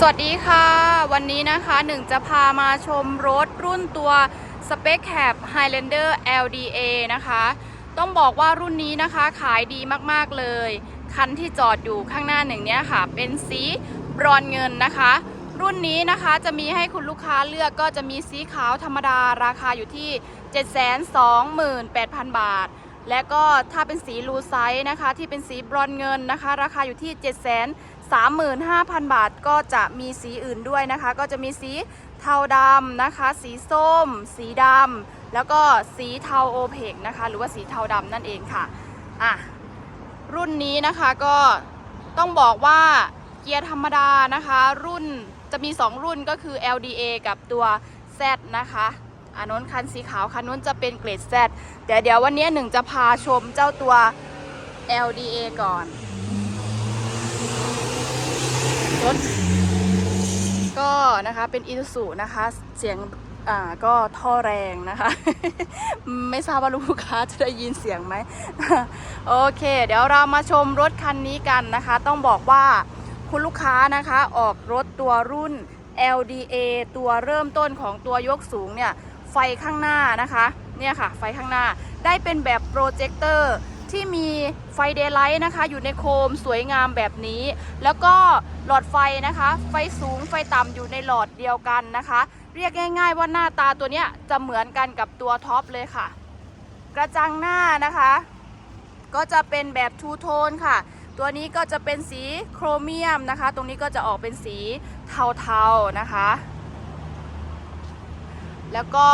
สวัสดีค่ะ วันนี้นะคะหนึ่งจะพามาชมรถรุ่นตัว Spec Cab Highlander LDA นะคะ ต้องบอกว่ารุ่นนี้นะคะขายดีมากๆเลย คันที่จอดอยู่ข้างหน้าหนึ่งเนี้ยค่ะ เป็นสีบรอนเงินนะคะ รุ่นนี้นะคะจะมีให้คุณลูกค้าเลือกก็จะมีสีขาวธรรมดาราคาอยู่ที่ 728,000 บาท และก็ถ้าเป็นสีลูไซส์นะคะ ที่เป็นสีบรอนเงินนะคะ ราคาอยู่ที่ 7 35,000 บาทก็จะมีสีอื่นด้วยนะคะ ก็จะมีสีเทาดำนะคะ สีส้ม สีดำแล้วก็สีเทาโอเพกนะคะ หรือว่าสีเทาดำนั่นเองค่ะอะรุ่นนี้นะคะก็ต้องบอกว่าเกียร์ธรรมดานะคะ รุ่นจะมี 2 รุ่นก็คือ LDA กับตัว Z นะคะอันนู้นคันสีขาวคันนู้นจะเป็นเกรด Z เดี๋ยวเดี๋ยววันนี้หนึ่งจะพาชมเจ้าตัว LDA ก่อน รถ ก็นะคะเป็นอี u ูนะคะ เสียงอ่าก็ท่อแรงนะคะ ไม่ทราบว่าลูกค้าจะได้ยินเสียงไหม โอเค เดี๋ยวเรามาชมรถคันนี้กันนะคะ ต้องบอกว่าคุณลูกค้านะคะออกรถตัวรุ่น LDA ตัวเริ่มต้นของตัวยกสูงเนี่ย ไฟข้างหน้านะคะ เนี่ยค่ะ ไฟข้างหน้าได้เป็นแบบโปรเจคเตอร์ ที่มีไฟเดย์ไลท์นะคะ อยู่ในโคมสวยงามแบบนี้ แล้วก็หลอดไฟนะคะ ไฟสูงไฟต่ำอยู่ในหลอดเดียวกันนะคะ เรียกง่าย ๆ ว่าหน้าตาตัวเนี้ยจะเหมือนกันกับตัวท็อปเลยค่ะ กระจังหน้านะคะ ก็จะเป็นแบบทูโทนค่ะ ตัวนี้ก็จะเป็นสีโครเมียมนะคะ ตรงนี้ก็จะออกเป็นสีเทาๆนะคะ แล้วก็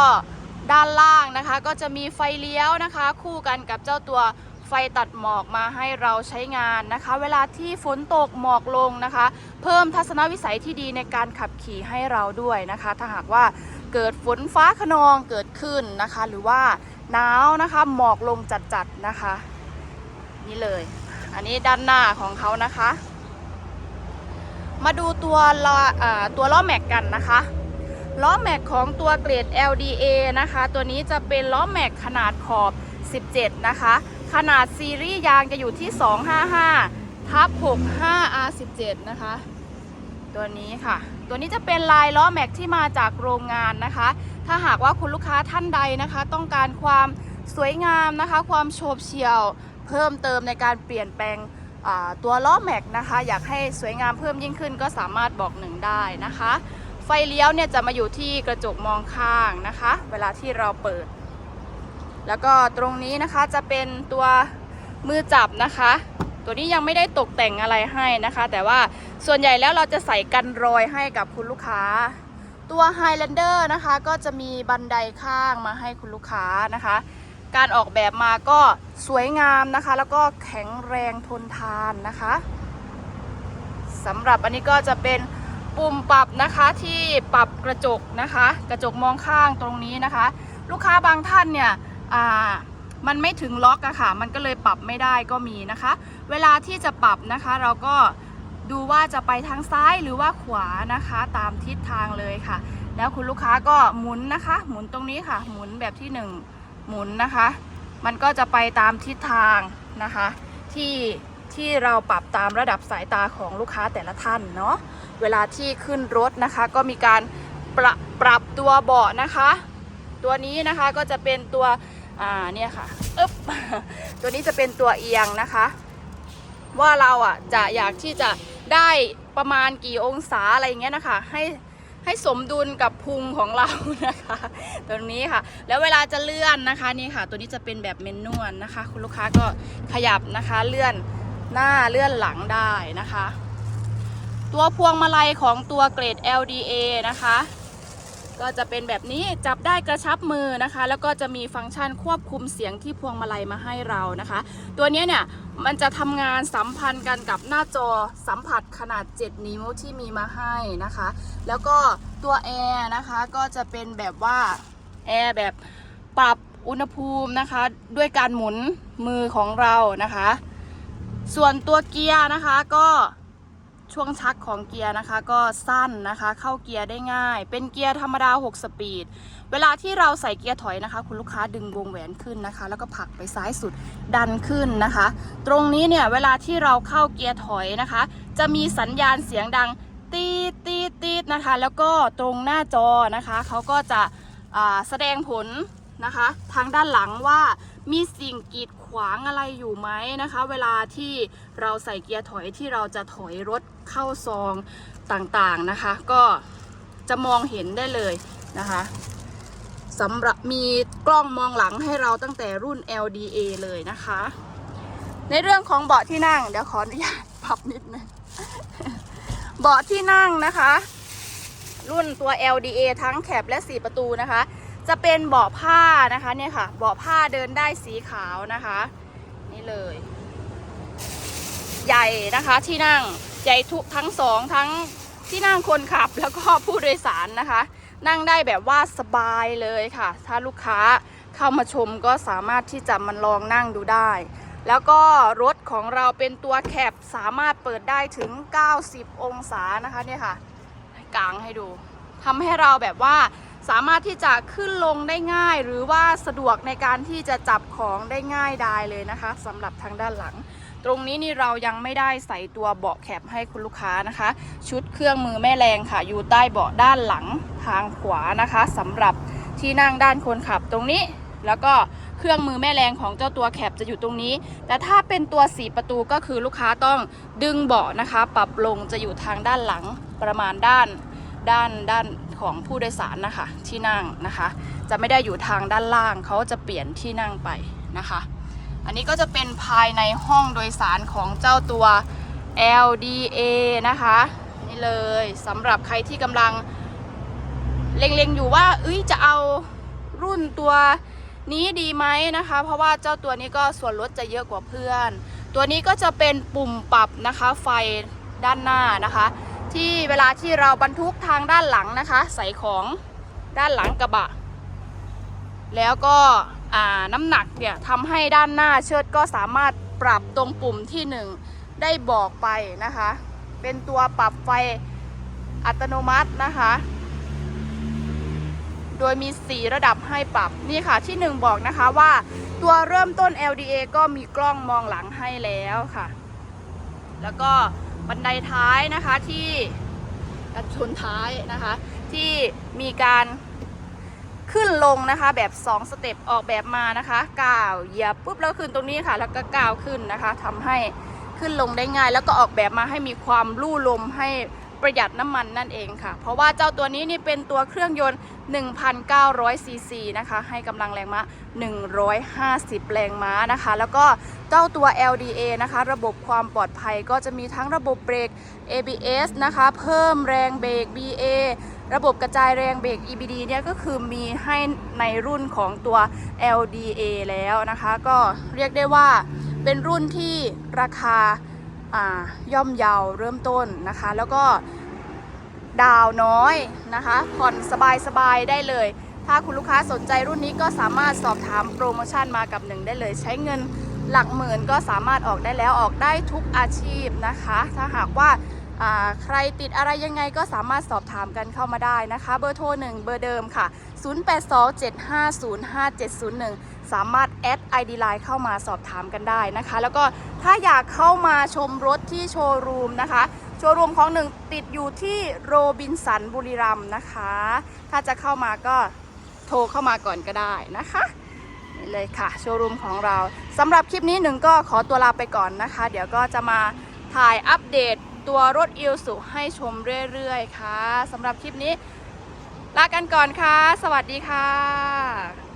ด้านล่างนะคะก็จะมีไฟเลี้ยวนะคะ คู่กันกับเจ้าตัว ฟตัดหมอกมาให้เราใช้งานนะคะ เวลาที่ฝนตกหมอกลงนะคะ เพิ่มทัศนวิสัยที่ดีในการขับขี่ให้เราด้วยนะคะ ถ้าหากว่าเกิดฝนฟ้าขนองเกิดขึ้นนะคะ หรือว่าหนาวนะคะหมอกลงจัดๆนะคะ นี่เลย อันนี้ด้านหน้าของเขานะคะ มาดูตัวล้อตัวล้อแม็กกันนะคะล้อแม็กของตัวเกรด LDA นะคะ ตัวนี้จะเป็นล้อแม็กขนาดขอบ 17 นะคะ ขนาดซีรีส์ยางจะอยู่ที่ 255ทับ65 R17 นะคะ ตัวนี้ค่ะ ตัวนี้จะเป็นลายล้อแม็กที่มาจากโรงงานนะคะ ถ้าหากว่าคุณลูกค้าท่านใดนะคะ ต้องการความสวยงามนะคะ ความโฉบเฉี่ยว เพิ่มเติมในการเปลี่ยนแปลงตัวล้อแม็กนะคะ อยากให้สวยงามเพิ่มยิ่งขึ้นก็สามารถบอกหนึ่งได้นะคะ ไฟเลี้ยวเนี่ยจะมาอยู่ที่กระจกมองข้างนะคะ เวลาที่เราเปิด แล้วก็ตรงนี้นะคะจะเป็นตัวมือจับนะคะ ตัวนี้ยังไม่ได้ตกแต่งอะไรให้นะคะ แต่ว่าส่วนใหญ่แล้วเราจะใส่กันรอยให้กับคุณลูกค้า ตัว Highlander นะคะก็จะมีบันไดข้างมาให้คุณลูกค้านะคะ การออกแบบมาก็สวยงามนะคะ แล้วก็แข็งแรงทนทานนะคะสำหรับอันนี้ก็จะเป็นปุ่มปรับนะคะที่ปรับกระจกนะคะ กระจกมองข้างตรงนี้นะคะ ลูกค้าบางท่านเนี่ย อ่ามันไม่ถึงล็อกอะค่ะ มันก็เลยปรับไม่ได้ก็มีนะคะ เวลาที่จะปรับนะคะ เราก็ดูว่าจะไปทางซ้ายหรือว่าขวานะคะ ตามทิศทางเลยค่ะ แล้วคุณลูกค้าก็หมุนนะคะ หมุนตรงนี้ค่ะ หมุนแบบที่หนึ่งหมุนนะคะ มันก็จะไปตามทิศทางนะคะ ที่ที่เราปรับตามระดับสายตาของลูกค้าแต่ละท่านเนาะเวลาที่ขึ้นรถนะคะ ก็มีการปรปรับตัวเบาะนะคะ ตัวนี้นะคะก็จะเป็นตัว อ่าเนี่ยค่ะอึ๊บตัวนี้จะเป็นตัวเอียงนะคะ ว่าเราอะจะอยากที่จะได้ประมาณกี่องศาอะไรเงี้ยนะคะ ให้ให้สมดุลกับพุงของเรานะคะตัวนี้ค่ะ แล้วเวลาจะเลื่อนนะคะนี่ค่ะ ตัวนี้จะเป็นแบบเมนนวลนะคะ คุณลูกค้าก็ขยับนะคะเลื่อนหน้าเลื่อนหลังได้นะคะ ตัวพวงมาลัยของตัวเกรด LDA นะคะ ก็จะเป็นแบบนี้จับได้กระชับมือนะคะ แล้วก็จะมีฟังก์ชันควบคุมเสียงที่พวงมาลัยมาให้เรานะคะ ตัวนี้เนี่ยมันจะทำงานสัมพันธ์กันกับหน้าจอสัมผัสขนาด 7 นิ้วที่มีมาให้นะคะ แล้วก็ตัวแอร์นะคะก็จะเป็นแบบว่าแอร์แบบปรับอุณหภูมินะคะ ด้วยการหมุนมือของเรานะคะ ส่วนตัวเกียร์นะคะก็ ช่วงชักของเกียร์นะคะก็สั้นนะคะ เข้าเกียร์ได้ง่าย เป็นเกียร์ธรรมดา 6 สปีด เวลาที่เราใส่เกียร์ถอยนะคะ คุณลูกค้าดึงวงแหวนขึ้นนะคะ แล้วก็ผลักไปซ้ายสุดดันขึ้นนะคะ ตรงนี้เนี่ยเวลาที่เราเข้าเกียร์ถอยนะคะ จะมีสัญญาณเสียงดังตีดตีดติดนะคะ แล้วก็ตรงหน้าจอนะคะเขาก็จะแสดงผล นะคะ ทางด้านหลังว่ามีสิ่งกีดขวางอะไรอยู่ไหมนะคะ เวลาที่เราใส่เกียร์ถอยที่เราจะถอยรถเข้าซองต่างๆนะคะ ก็จะมองเห็นได้เลยนะคะสำหรับมีกล้องมองหลังให้เราตั้งแต่รุ่น LDA เลยนะคะ ในเรื่องของเบาะที่นั่ง เดี๋ยวขออนุญาตปรับนิดนึงเบาะที่นั่งนะคะ รุ่นตัว LDA ทั้งแคบและ 4 ประตูนะคะ จะเป็นเบาะผ้านะคะเนี่ยค่ะ เบาะผ้าเดินได้สีขาวนะคะ นี่เลย ใหญ่นะคะที่นั่งใหญ่ทุกทั้งสองทั้งที่นั่งคนขับแล้วก็ผู้โดยสารนะคะ นั่งได้แบบว่าสบายเลยค่ะ ถ้าลูกค้าเข้ามาชมก็สามารถที่จะมันลองนั่งดูได้ แล้วก็รถของเราเป็นตัวแคบสามารถเปิดได้ถึง 90 องศานะคะเนี่ยค่ะกางให้ดูทำให้เราแบบว่า สามารถที่จะขึ้นลงได้ง่าย หรือว่าสะดวกในการที่จะจับของได้ง่ายดายเลยนะคะสำหรับทางด้านหลัง ตรงนี้นี่เรายังไม่ได้ใส่ตัวเบาะแคบให้คุณลูกค้านะคะ ชุดเครื่องมือแม่แรงค่ะ อยู่ใต้เบาะด้านหลังทางขวานะคะสำหรับที่นั่งด้านคนขับตรงนี้แล้วก็เครื่องมือแม่แรงของเจ้าตัวแคปจะอยู่ตรงนี้ แต่ถ้าเป็นตัวสีประตูก็คือลูกค้าต้องดึงเบาะนะคะ ปรับลงจะอยู่ทางด้านหลังประมาณด้าน ด้านด้าน ของผู้โดยสารนะคะที่นั่งนะคะ จะไม่ได้อยู่ทางด้านล่างเขาจะเปลี่ยนที่นั่งไปนะคะ อันนี้ก็จะเป็นภายในห้องโดยสารของเจ้าตัว LDA นะคะนี่เลยสำหรับใครที่กำลังเล็งๆอยู่ว่าเอ้ยจะเอารุ่นตัวนี้ดีไหมนะคะ เพราะว่าเจ้าตัวนี้ก็ส่วนลดจะเยอะกว่าเพื่อน ตัวนี้ก็จะเป็นปุ่มปรับนะคะไฟด้านหน้านะคะ ที่เวลาที่เราบรรทุกทางด้านหลังนะคะ ใส่ของด้านหลังกระบะ แล้วก็น้ำหนักเนี่ยทำให้ด้านหน้าเชิดก็สามารถปรับตรงปุ่มที่หนึ่งได้บอกไปนะคะ เป็นตัวปรับไฟอัตโนมัตินะคะ โดยมี 4 ระดับให้ปรับนี่ค่ะที่ 1 บอกนะคะว่าตัวเริ่มต้น LDA ก็มีกล้องมองหลังให้แล้วค่ะ แล้วก็ บันไดท้ายนะคะที่กันชนท้ายนะคะ ที่มีการขึ้นลงนะคะ แบบ 2 สเต็ปออกแบบมานะคะก้าวเหยียบปุ๊บแล้วขึ้นตรงนี้ค่ะ แล้วก็ก้าวขึ้นนะคะทำให้ขึ้นลงได้ง่าย แล้วก็ออกแบบมาให้มีความลู่ลมให้ ประหยัดน้ำมันนั่นเองค่ะ เพราะว่าเจ้าตัวนี้นี่เป็นตัวเครื่องยนต์ 1,900 ซีซีนะคะ ให้กำลังแรงม้า 150 แรงม้านะคะ แล้วก็เจ้าตัว LDA นะคะ ระบบความปลอดภัยก็จะมีทั้งระบบเบรก ABS นะคะ เพิ่มแรงเบรก BA ระบบกระจายแรงเบรก EBD เนี่ยก็คือมีให้ในรุ่นของตัว LDA แล้วนะคะ ก็เรียกได้ว่าเป็นรุ่นที่ราคาอ่า ย่อมเยาวเริ่มต้นนะคะ แล้วก็ดาวน้อยนะคะผ่อนสบายๆได้เลย ถ้าคุณลูกค้าสนใจรุ่นนี้ก็สามารถสอบถามโปรโมชั่นมากับหนึ่งได้เลย ใช้เงินหลักหมื่นก็สามารถออกได้แล้วออกได้ทุกอาชีพนะคะ ถ้าหากว่าอ่าใครติดอะไรยังไงก็สามารถสอบถามกันเข้ามาได้นะคะ เบอร์โทร1เบอร์เดิมค่ะ 0827505701 สามารถแอด ID Line เข้ามาสอบถามกันได้นะคะ แล้วก็ถ้าอยากเข้ามาชมรถที่โชว์รูมนะคะ โชว์รูมของหนึ่งติดอยู่ที่โรบินสันบุรีรัมย์นะคะ ถ้าจะเข้ามาก็โทรเข้ามาก่อนก็ได้นะคะนี่เลยค่ะ โชว์รูมของเราสำหรับคลิปนี้หนึ่งก็ขอตัวลาไปก่อนนะคะ เดี๋ยวก็จะมาถ่ายอัปเดตตัวรถอิลสุให้ชมเรื่อยๆค่ะสำหรับคลิปนี้ลากันก่อนค่ะ สวัสดีค่ะ